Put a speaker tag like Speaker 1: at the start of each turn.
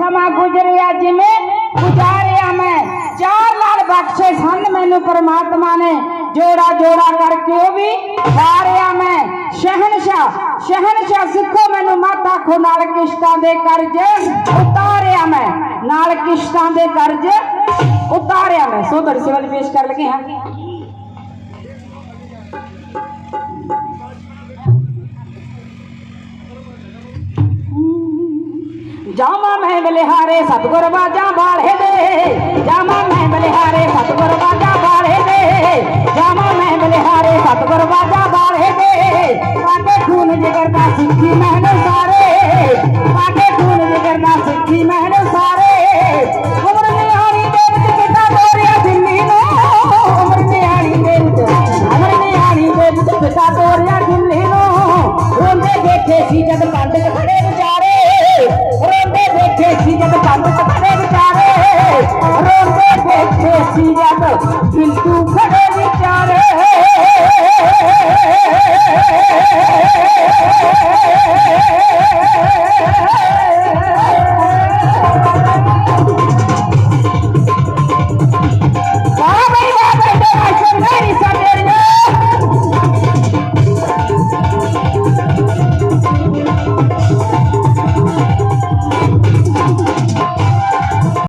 Speaker 1: ਸਮਾਂ ਗੁਜ਼ਰਿਆ ਜਿਵੇਂ ਗੁਜ਼ਾਰਿਆ ਮੈਂ। ਚਾਰ ਨਾਲ ਬਖਸ਼ੇ ਸੰਨ ਮੈਨੂੰ ਪਰਮਾਤਮਾ ਨੇ। ਜੋੜਾ ਜੋੜਾ ਕਰਕੇ ਉਹ ਵੀ ਹਾਰਿਆ ਮੈਂ। ਸ਼ਹਿਨशाह ਸ਼ਹਿਨशाह ਸਿੱਖੋ ਮੈਨੂੰ ਮਾਤਾ ਖੋ ਨਾਲ ਕਿਸ਼ਤਾਂ ਦੇ ਕਰਜ਼ੇ ਉਤਾਰਿਆ ਮੈਂ। ਨਾਲ ਕਿਸ਼ਤਾਂ ਦੇ ਕਰਜ਼ੇ ਉਤਾਰਿਆ ਮੈਂ। ਸੋ ਤੁਹਾਡੇ ਸਵਾਲ ਪੇਸ਼ ਕਰ ਲਗੇ ਹਾਂ। ਜਾਮਾ ਮੈਂ ਬਲਿਹਾਰੇ ਸਤਗੁਰ ਬਾਜਾ ਬਾਲੇ ਦੇ। ਜਾਮਾ ਮੈਂ ਬਲਿਹਾਰੇ ਸਤਗੁਰ ਬਾਜਾ ਬਾਲੇ ਦੇ। ਜਾਮਾ ਮੈਂ ਬਲਿਹਾਰੇ ਸਤਗੁਰ ਬਾਜਾ ਬਾਲੇ ਦੇ। ਕਾਟੇ ਖੂਨ ਜਿਗਰ ਦਾ ਸਿੱਖੀ ਮਹਿਨ அனுப்ப Thank you.